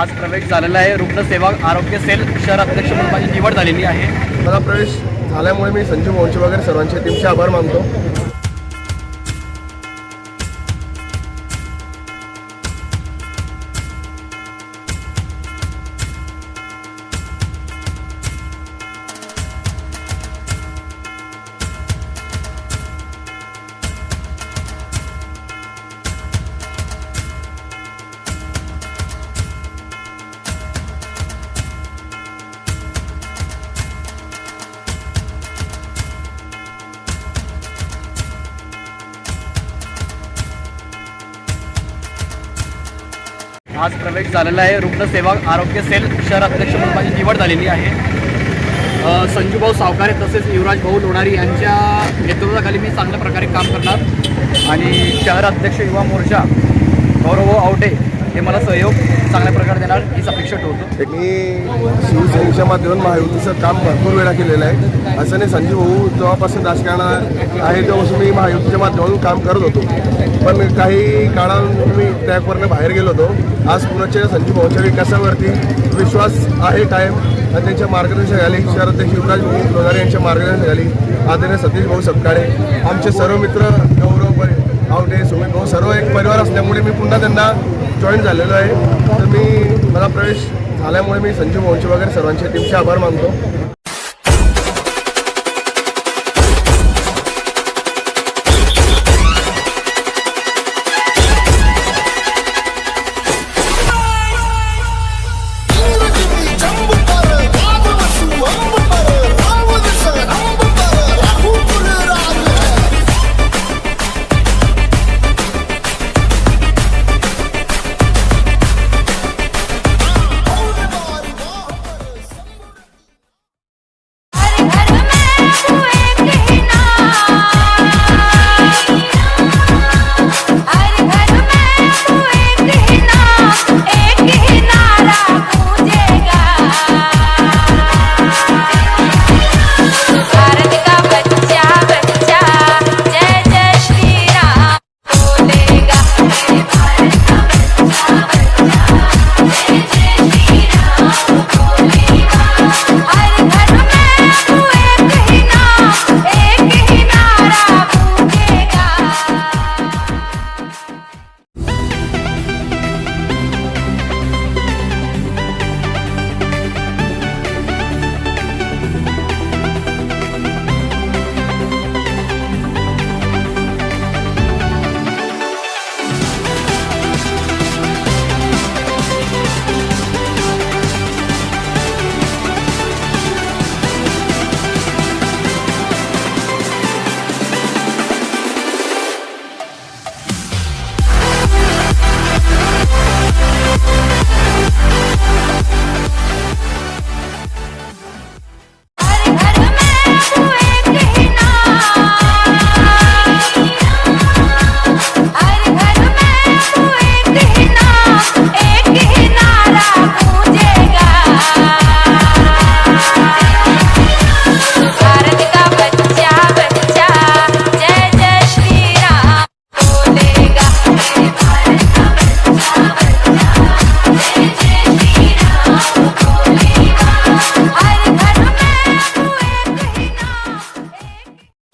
आज प्रवेश झालेला आहे. रुग्णसेवा आरोग्य सेल शहर अध्यक्ष म्हणून माझी निवड झालेली आहे. मला प्रवेश झाल्यामुळे मी संजू वंशी वगैरे सर्वांचे टीमचे आभार मानतो. आज प्रवेश झालेला आहे. रुग्णसेवा आरोग्य सेल शहर अध्यक्ष म्हणून माझी निवड झालेली आहे. संजूभाऊ सावकारे तसेच युवराज भाऊ लोणारी यांच्या नेतृत्वाखाली मी चांगल्या प्रकारे काम करणार. आणि शहर अध्यक्ष युवा मोर्चा गौरव आवटे हे मला सहयोग चांगल्या प्रकारे देणार हीच अपेक्षा ठेवतो. मी शिवसेनेच्या माध्यमातून महायुतीचं काम भरपूर वेळा केलेलं आहे. असं नाही संजीव भाऊ जेव्हापासून राजकारण आहे तेव्हापासून मी महायुतीच्या माध्यमातून काम करत होतो. पण काही काळानंतर मी त्यावरनं बाहेर गेलो होतो. आज पुण्याच्या संजीव भाऊच्या विकासावरती विश्वास आहे कायम. आणि त्यांच्या मार्गदर्शनाखाली शहराध्यक्ष युवराज भाऊ लोधारे यांच्या मार्गदर्शनाखाली आदरणीय सतीश भाऊ सपकाळे आमचे सर्व मित्र गौरव आवटे सुमित भाऊ सर्व एक परिवार असल्यामुळे मी पुन्हा त्यांना जॉईन झालेलो आहे. तर मी मला प्रवेश झाल्यामुळे मी संजीव भाऊंचे वगैरे सर्वांचे टीमचे आभार मानतो.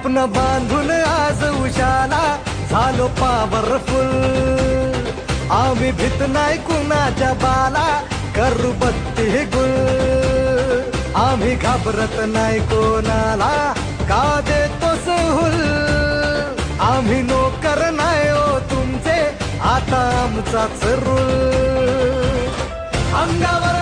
स्वप्न बांधून आज उशाला झालो पावरफुल आम्ही भीत नाही कुणाच्या बाला करू बत्ती गुल. आम्ही घाबरत नाही कोणाला का देतो सहूल? आम्ही नोकर नाही हो तुमचे आता आमचाच रूल अंगावर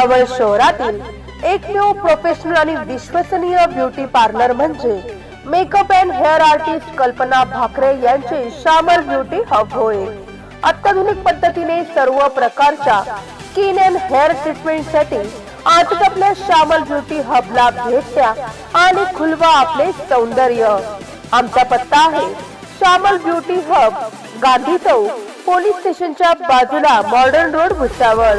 भुसावळ शहरातील एकमेव प्रोफेशनल आणि विश्वसनीय ब्युटी पार्लर म्हणजे makeup and hair artist Kalpana Bhakare यांचे श्यामल ब्युटी हब होय. अत्याधुनिक पद्धतीने सर्व प्रकारच्या स्किन अँड हेअर ट्रीटमेंटसाठी आजच आपल्या श्यामल ब्युटी हबला भेट द्या आणि खुलवा आपले सौंदर्य. आमचा पत्ता आहे श्यामल ब्युटी हब गांधी चौक पोलीस स्टेशनच्या बाजूला modern road Bhusawal.